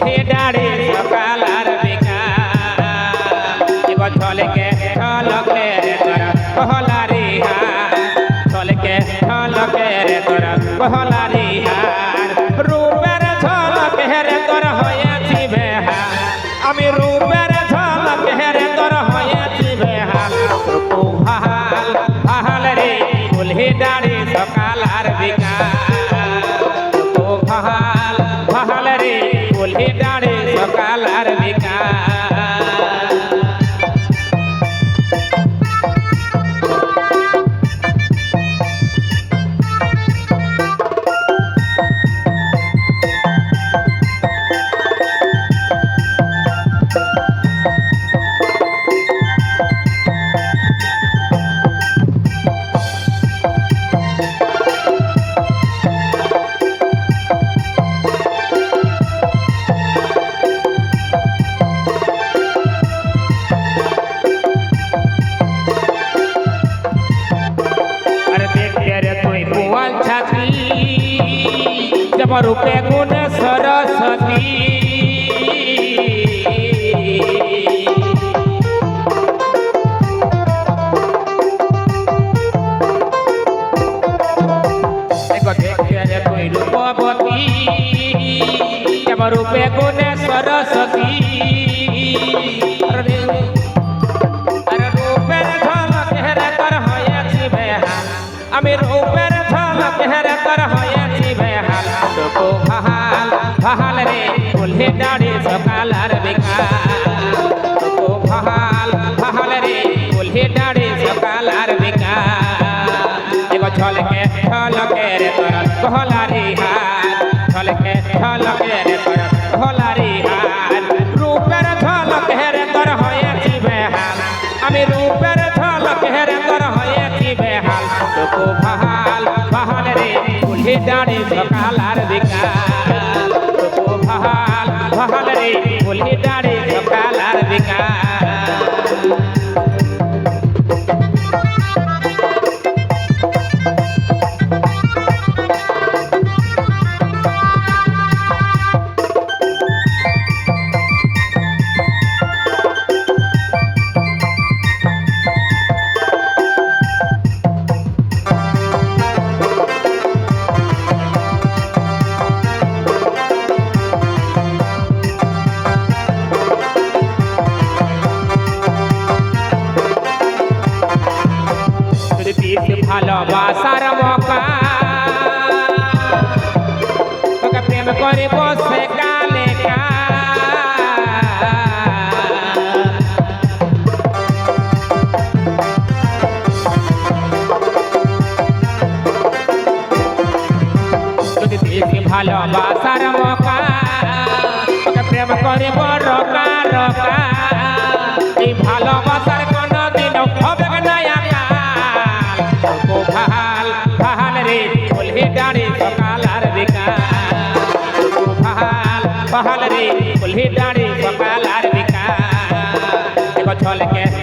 ফুলহে ডাড়ে সকাল আর বিকাল ঝলকে রে তোর। তুই গোয়াল ছাতি জব রূপে গুণ সরস্বতী দেখো ঝলকে ঝলকে রে তোর কহলারি হাত, ঝলকে ঝলকে রে তোর কহলারি হাত। রূপের ঝলক হেরে তোর হয়েছি বেহাল, আমি রূপের ঝলক হেরে তোর হয়েছি বেহাল। তোকো ভাহাল ভাহাল রে কুলহি দাঁড়ি সকাল আর বিকাল। তোকো ভাহাল ভাহাল রে কুলহি দাঁড়ি ভালোবাসার মকা তোকে প্রেম করে বড় রকা এই ভালোবাসার কোনো দিন হবে না ও ভালো ভালো রে, বলহে ডাড়ে সকাল রে বলহে ডাড়ে সকাল আর বিকাল দেখো